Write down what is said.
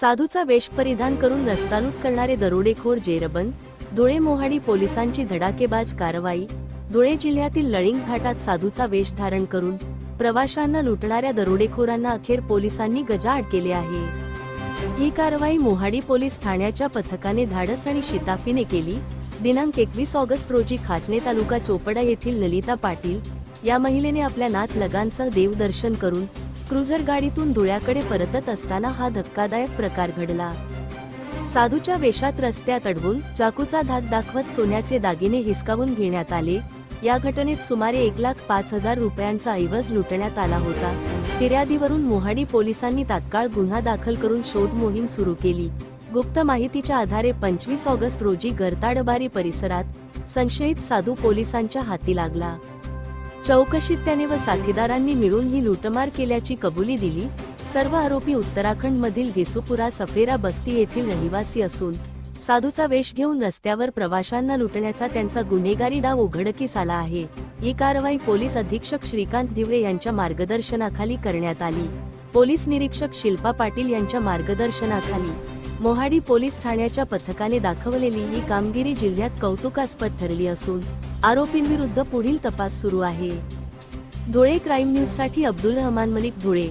साधूचा वेश परिधान करून रस्तालूट करणारे दरोडेखोर जेरबंद धुळे मोहाडी पोलिसांची धडाकेबाज कारवाई धुळे जिल्ह्यातील लळिंग घाटात साधूचा वेश धारण करून प्रवाशांना लुटणाऱ्या दरोडेखोरांना अखेर पोलिसांनी गजाआड केले आहे. ही कारवाई मोहाडी पोलीस ठाण्याच्या पथकाने धाडस आणि शिताफीने केली. दिनांक एकवीस ऑगस्ट रोजी खाचणे तालुका चोपडा येथील ललिता पाटील या महिलेने आपल्या नात लगांसह देवदर्शन करून क्रुझर गाडीतून धुळ्याकडे परतत असताना हा धक्कादायक प्रकार घडला. साधूच्या वेशात रस्त्यात अडवून चाकूचा धाक दाखवत सोन्याचे दागिने हिसकावून घेण्यात आले. या घटनेत सुमारे एक लाख पाच हजार रुपयांचा ऐवज लुटण्यात आला होता. फिर्यादीवरून मोहाडी पोलिसांनी तात्काळ गुन्हा दाखल करून शोध मोहीम सुरू केली. गुप्त माहितीच्या आधारे पंचवीस ऑगस्ट रोजी गरताडबारी परिसरात संशयित साधू पोलिसांच्या हाती लागला. चौकशीत त्याने व साथीदारांनी मिळून ही लूटमार केल्याची कबुली दिली. सर्व आरोपी उत्तराखंड मधील गेसुपुरा सफेरा बस्ती येथील रहिवासी असून साधूचा वेश घेऊन रस्त्यावर प्रवाशांना लुटण्याचा त्यांचा गुन्हेगारी डाव उघडकीस आला आहे. ही कारवाई पोलीस अधीक्षक श्रीकांत दिवरे यांच्या मार्गदर्शनाखाली करण्यात आली. पोलीस निरीक्षक शिल्पा पाटील यांच्या मार्गदर्शनाखाली. मोहाडी पोलीस ठाण्याच्या पथकाने दाखवलेली ही कामगिरी जिल्ह्यात कौतुकास्पद ठरली असून आरोपींविरुद्ध पुढील तपास सुरू आहे. धुळे क्राईम न्यूजसाठी अब्दुल रहमान मलिक धुळे.